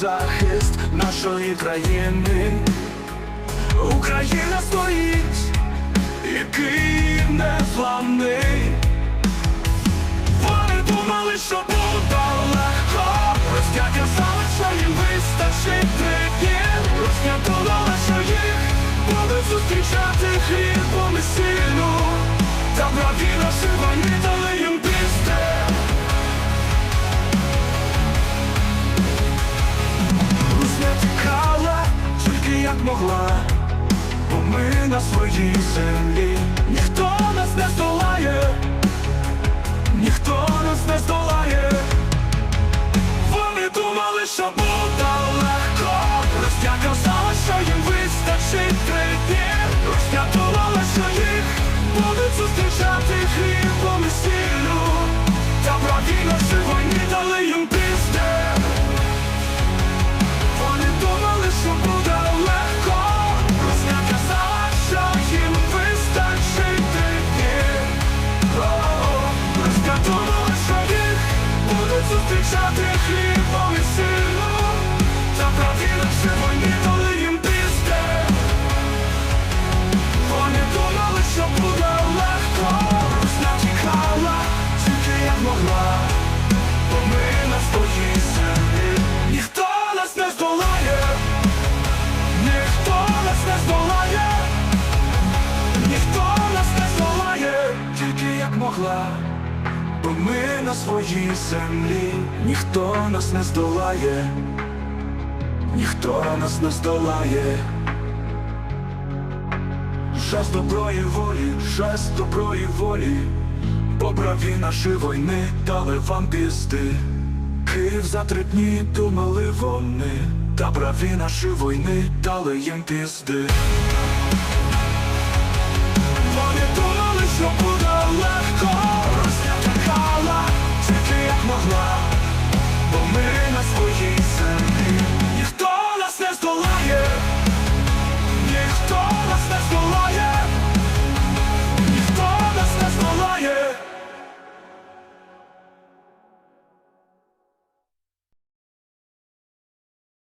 захист нашої країни. Україна стоїть, і Київ не зламний. Вони думали, що буде легко Росія залишає вистачить три дні тільки як могла Бо ми на своїй землі. Ніхто нас не здолає Ніхто нас не здолає. Вони думали, що буде бо ми на своїй землі, ніхто нас не здолає, ніхто нас не здолає. Жест доброї волі, жест доброї волі, по браві наші війни дали вам пізди. Київ за три дні думали вони, та браві наші війни дали їм пізди.